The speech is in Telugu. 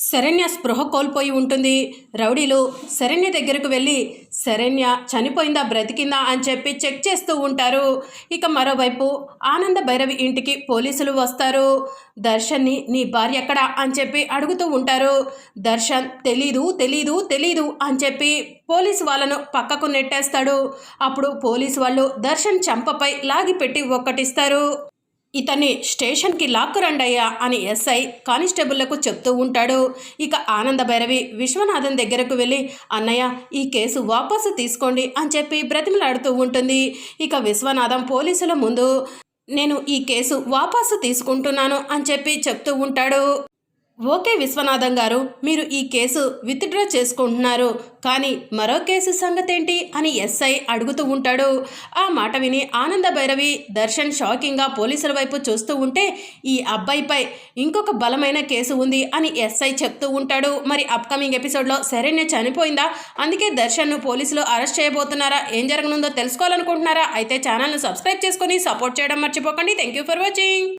శరణ్య స్పృహ కోల్పోయి ఉంటుంది. రౌడీలు శరణ్య దగ్గరకు వెళ్ళి శరణ్య చనిపోయిందా బ్రతికిందా? అని చెప్పి చెక్ చేస్తూ ఉంటారు. ఇక మరోవైపు ఆనంద భైరవి ఇంటికి పోలీసులు వస్తారు. దర్శన్ని నీ భార్య ఎక్కడా? అని చెప్పి అడుగుతూ ఉంటారు. దర్శన్ తెలీదు తెలీదు తెలీదు అని చెప్పి పోలీసు వాళ్ళను పక్కకు నెట్టేస్తాడు. అప్పుడు పోలీసు వాళ్ళు దర్శన్ చంపపై లాగి పెట్టి ఒక్కటిస్తారు. ఇతన్ని స్టేషన్కి లాక్కురండయ్యా అని ఎస్ఐ కానిస్టేబుళ్ళకు చెప్తూ ఉంటాడు. ఇక ఆనంద భైరవి విశ్వనాథన్ దగ్గరకు వెళ్ళి అన్నయ్య ఈ కేసు వాపసు తీసుకోండి అని చెప్పి బ్రతిమలాడుతూ ఉంటుంది. ఇక విశ్వనాథం పోలీసుల ముందు నేను ఈ కేసు వాపసు తీసుకుంటున్నాను అని చెప్పి చెప్తూ ఉంటాడు. ఓకే విశ్వనాథం గారు మీరు ఈ కేసు విత్డ్రా చేసుకుంటున్నారు. కానీ మరో కేసు సంగతేంటి అని ఎస్ఐ అడుగుతూ ఉంటాడు. ఆ మాట విని ఆనంద భైరవి దర్శన్ షాకింగ్గా పోలీసుల వైపు చూస్తూ ఉంటే ఈ అబ్బాయిపై ఇంకొక బలమైన కేసు ఉంది అని ఎస్ఐ చెప్తూ ఉంటాడు. మరి అప్కమింగ్ ఎపిసోడ్లో శరణ్య చనిపోయిందా? అందుకే దర్శన్ను పోలీసులు అరెస్ట్ చేయబోతున్నారా? ఏం జరగనుందో తెలుసుకోవాలనుకుంటున్నారా? అయితే ఛానల్ను సబ్స్క్రైబ్ చేసుకొని సపోర్ట్ చేయడం మర్చిపోకండి. Thank you for watching.